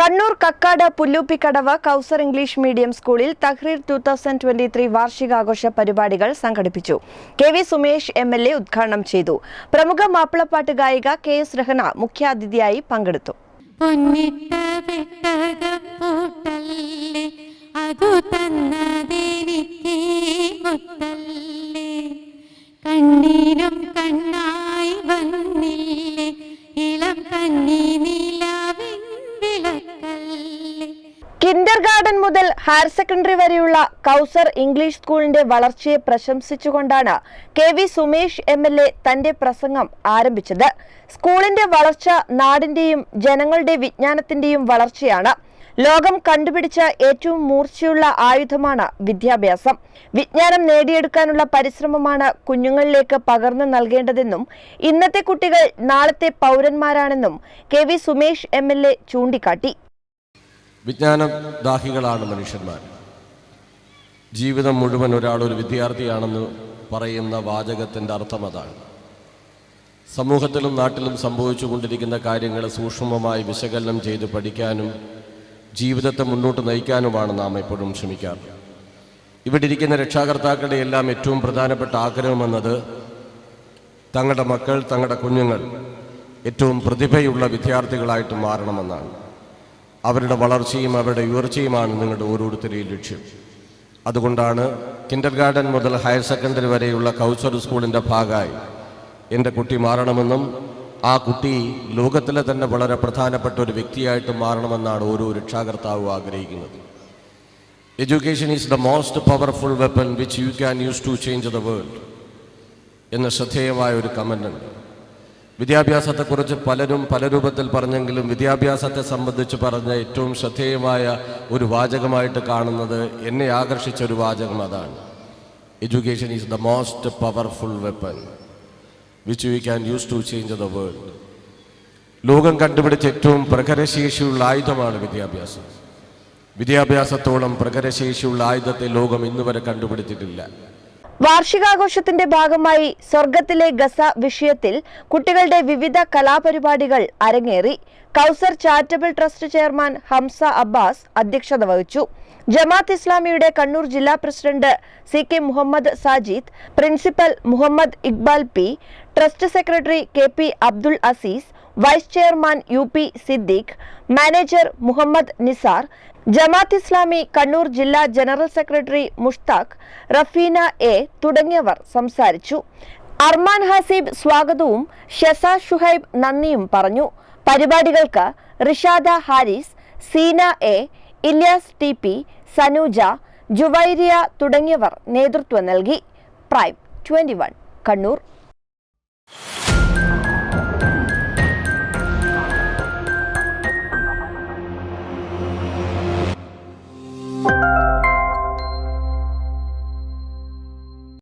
Kannur Kakkad Pulluppikkadavu Kausar English medium സ്കൂളിൽ Tahrir two thousand twenty three വാർഷികാഘോഷ പരിപാടികൾ സംഘടിപ്പിച്ചു. K V Sumesh M L A ഉദ്ഘാടനം ചെയ്തു. പ്രമുഖ മാപ്പിളപ്പാട്ട് ഗായിക കെ എസ് രഹന മുഖ്യാതിഥിയായി പങ്കെടുത്തു. കിൻഡർ ഗാർഡൻ മുതൽ ഹയർ സെക്കൻഡറി വരെയുള്ള കൗസർ ഇംഗ്ലീഷ് സ്കൂളിന്റെ വളർച്ചയെ പ്രശംസിച്ചുകൊണ്ടാണ് K V Sumesh M L A തന്റെ പ്രസംഗം ആരംഭിച്ചത്. സ്കൂളിന്റെ വളർച്ച നാടിന്റെയും ജനങ്ങളുടെ വിജ്ഞാനത്തിന്റെയും വളർച്ചയാണ്. ലോകം കണ്ടുപിടിച്ച ഏറ്റവും മൂർച്ചയുള്ള ആയുധമാണ് വിദ്യാഭ്യാസം. വിജ്ഞാനം നേടിയെടുക്കാനുള്ള പരിശ്രമമാണ് കുഞ്ഞുങ്ങളിലേക്ക് പകർന്നു നൽകേണ്ടതെന്നും ഇന്നത്തെ കുട്ടികൾ നാളത്തെ പൗരന്മാരാണെന്നും K V Sumesh M L A ചൂണ്ടിക്കാട്ടി. വിജ്ഞാനദാഹികളാണ് മനുഷ്യന്മാർ. ജീവിതം മുഴുവൻ ഒരാൾ ഒരു വിദ്യാർത്ഥിയാണെന്ന് പറയുന്ന വാചകത്തിന്റെ അർത്ഥം അതാണ്. സമൂഹത്തിലും നാട്ടിലും സംഭവിച്ചുകൊണ്ടിരിക്കുന്ന കാര്യങ്ങൾ സൂക്ഷ്മമായി വിശകലനം ചെയ്ത് പഠിക്കാനും ജീവിതത്തെ മുന്നോട്ട് നയിക്കാനുമാണ് നാം എപ്പോഴും ശ്രമിക്കാറ്. ഇവിടെ ഇരിക്കുന്ന രക്ഷാകർത്താക്കളുടെ എല്ലാം ഏറ്റവും പ്രധാനപ്പെട്ട ആഗ്രഹമെന്നത് തങ്ങളുടെ മക്കൾ തങ്ങളുടെ കുഞ്ഞുങ്ങൾ ഏറ്റവും പ്രതിഭയുള്ള വിദ്യാർത്ഥികളായിട്ട് മാറണമെന്നാണ്. അവരുടെ വളർച്ചയും അവരുടെ ഉയർച്ചയുമാണ് നിങ്ങളുടെ ഓരോരുത്തരെയും ലക്ഷ്യം. അതുകൊണ്ടാണ് കിൻഡർ ഗാർഡൻ മുതൽ ഹയർ സെക്കൻഡറി വരെയുള്ള കൗസർ സ്കൂളിന്റെ ഭാഗമായി എന്റെ കുട്ടി മാറണമെന്നും ആ കുട്ടി ലോകത്തിലെ തന്നെ വളരെ പ്രധാനപ്പെട്ട ഒരു വ്യക്തിയായിട്ട് മാറണമെന്നാണ് ഓരോ രക്ഷാകർത്താവും ആഗ്രഹിക്കുന്നത്. Education is the most powerful weapon which you can use to change the world എന്ന ശ്രദ്ധേയമായ ഒരു കമന്റ് ഉണ്ട്. വിദ്യാഭ്യാസത്തെക്കുറിച്ച് പലരും പല രൂപത്തിൽ പറഞ്ഞെങ്കിലും വിദ്യാഭ്യാസത്തെ സംബന്ധിച്ച് പറഞ്ഞ ഏറ്റവും ശ്രദ്ധേയമായ ഒരു വാചകമായിട്ട് കാണുന്നത് എന്നെ ആകർഷിച്ച ഒരു വാചകം അതാണ്. Education is the most powerful weapon which you can use to change the world ലോകം കണ്ടുപിടിച്ച ഏറ്റവും പ്രകരശേഷിയുള്ള ആയുധമാണ് വിദ്യാഭ്യാസം. വിദ്യാഭ്യാസത്തോളം പ്രകരശേഷിയുള്ള ആയുധത്തെ ലോകം ഇന്നുവരെ കണ്ടുപിടിച്ചിട്ടില്ല. വാർഷികാഘോഷത്തിന്റെ ഭാഗമായി സ്വർഗത്തിലെ ഗസ വിഷയത്തിൽ കുട്ടികളുടെ വിവിധ കലാപരിപാടികൾ അരങ്ങേറി. Kausar charitable trust chairman Hamza Abbas അധ്യക്ഷത വഹിച്ചു. ജമാത്ത് ഇസ്ലാമിയുടെ കണ്ണൂർ ജില്ലാ president C K Muhammad Sajid principal Muhammad Iqbal P trust secretary K P Abdul Aziz vice chairman U P Siddique manager Muhammad Nisar Jamaat Islami Kannur ജില്ലാ general secretary Mushtaq Rafeena A തുടങ്ങിയവർ സംസാരിച്ചു. അർമാൻ ഹസീബ് സ്വാഗതവും ഷെസ ഷുഹൈബ് നന്ദിയും പറഞ്ഞു. പരിപാടികൾക്ക് Rishada Haris Seena A Ilyas T P Sanooja Juvairiya തുടങ്ങിയവർ നേതൃത്വം നൽകി. Prime twenty Kannur.